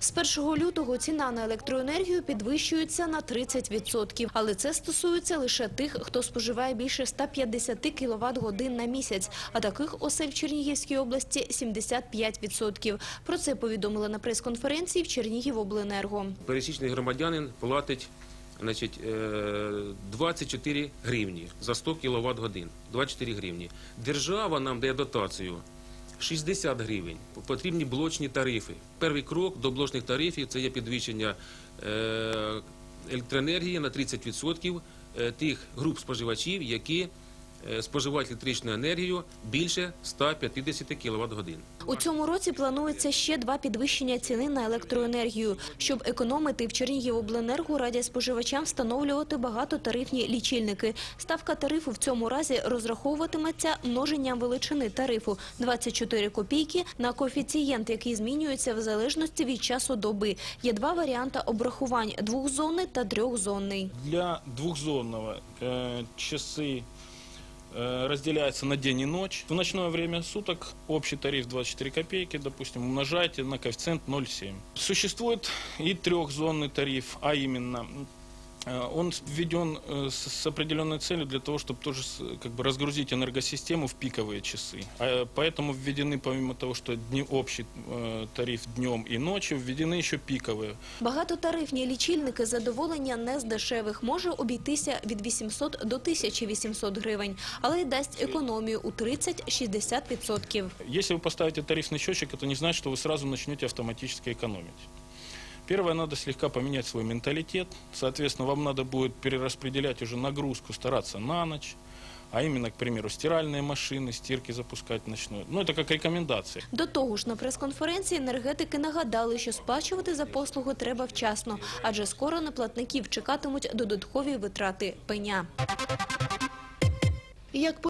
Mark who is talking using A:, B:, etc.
A: З 1 лютого ціна на електроенергію підвищується на 30%. Але це стосується лише тих, хто споживає більше 150 кВт годин на місяць. А таких осель в Чернігівській області 75%. Про це повідомили на прес-конференції в Чернігівобленерго.
B: пересічний громадянин платить значить, е, 24 гривні за 100 кВт годин. 24 гривні. Держава нам дає дотацію 60 гривень. Потрібні блочні тарифи. Перший крок до блочних тарифів це є підвищення е, електроенергії на 30% е, тих груп споживачів, які споживають електричну енергію більше 150 кВт годин.
A: У цьому році планується ще два підвищення ціни на електроенергію. Щоб економити, в Чернігівобленерго радять споживачам встановлювати багатотарифні лічильники. Ставка тарифу в цьому разі розраховуватиметься множенням величини тарифу 24 копійки на коефіцієнт, який змінюється в залежності від часу доби. Є два варіанти обрахувань – двохзонний та трьохзонний.
C: Для двухзонного э, часы э, разделяются на день и ночь. В ночное время суток общий тариф 24 копейки, допустим, умножайте на коэффициент 0,7. Существует и трехзонный тариф, а именно э, он введен э, с с определенной целью для того, чтобы тоже с- как бы разгрузить энергосистему в пиковые часы. А, Поэтому введены, помимо того, что дни- общий э, тариф днем и ночью, введены еще пиковые.
A: Багатотарифні лічильники задоволення не з дешевих може обійтися від 800 до 1800 гривень, але й дасть економію у 30-60%.
C: Если вы поставите тарифный счетчик, это не значит, что вы сразу начнете автоматически экономить. Первое, надо слегка поменять свой менталитет. Соответственно, вам надо будет перераспределять уже нагрузку, стараться на ночь. А именно, к примеру, стиральные машины, стирки запускать ночную. Ну, это как рекомендация.
A: До того ж, на прес-конференції енергетики нагадали, що сплачувати за послугу треба вчасно, адже скоро на платників чекатимуть додаткові витрати пеня. Як